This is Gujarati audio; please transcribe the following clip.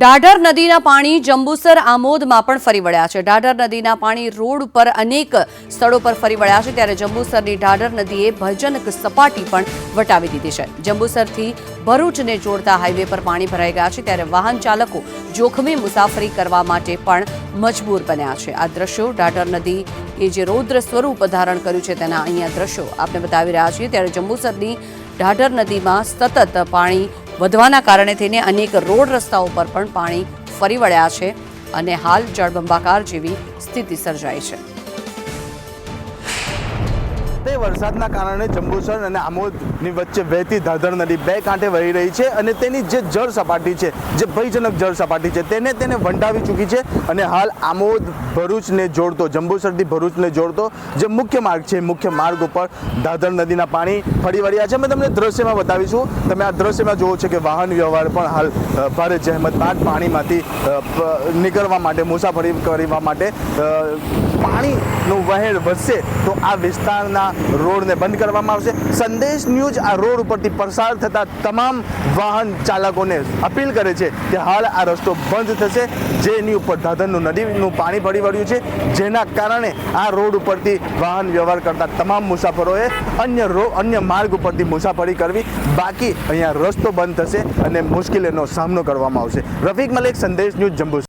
ઢાઢર નદીના પાણી જંબુસર આમોદમાં પણ ફરી વળ્યા છે. ઢાઢર નદીના પાણી રોડ પર અનેક સ્થળો પર ફરી વળ્યા છે ત્યારે જંબુસરની ડાઢર નદીએ ભયજનક સપાટી પણ વટાવી દીધી છે. જંબુસરથી ભરૂચને જોડતા હાઈવે પર પાણી ભરાઈ ગયા છે ત્યારે વાહન ચાલકો જોખમી મુસાફરી કરવા માટે પણ મજબૂર બન્યા છે. આ દ્રશ્યો ઢાઢર નદી એ જે રૌદ્ર સ્વરૂપ ધારણ કર્યું છે તેના અહીંયા દ્રશ્યો આપને બતાવી રહ્યા છીએ. ત્યારે જંબુસરની ઢાઢર નદીમાં સતત પાણી વધવાના કારણે થઈને અનેક રોડ રસ્તાઓ પર પણ પાણી ફરી વળ્યા છે અને હાલ જળબંબાકાર જેવી સ્થિતિ સર્જાઈ છે. તે વરસાદના કારણે જંબુસર અને આમોદની વચ્ચે વહેતી ધાધર નદી બે કાંઠે વહી રહી છે અને તેની જે જળ સપાટી છે, જે ભયજનક જળ સપાટી છે, તેને તેને વંટાવી ચૂકી છે અને હાલ આમોદ ભરૂચને જોડતો, જંબુસરથી ભરૂચને જોડતો જે મુખ્ય માર્ગ છે, મુખ્ય માર્ગ ઉપર ધાધર નદીના પાણી ફરી વળ્યા છે. મેં તમને દ્રશ્યમાં બતાવીશું. તમે આ દ્રશ્યમાં જુઓ છો કે વાહન વ્યવહાર પણ હાલ ભારે જહેમત બાદ પાણીમાંથી નીકળવા માટે, મુસાફરી કરવા માટે પાણીનું વહેણ વધશે તો આ વિસ્તારના રોડને બંધ કરવામાં આવશે. સંદેશ ન્યૂઝ આ રોડ ઉપરથી પસાર થતા તમામ વાહન ચાલકોને અપીલ કરે છે કે હાલ આ રસ્તો બંધ થશે. જેની ઉપર ધાધરનું નદીનું પાણી ભરી વળ્યું છે, જેના કારણે આ રોડ ઉપરથી વાહન વ્યવહાર કરતા તમામ મુસાફરોએ અન્ય રો, અન્ય માર્ગ ઉપરથી મુસાફરી કરવી. બાકી અહીંયા રસ્તો બંધ થશે અને મુશ્કેલીનો સામનો કરવામાં આવશે. રફીક મલિક, સંદેશ ન્યૂઝ જંબુ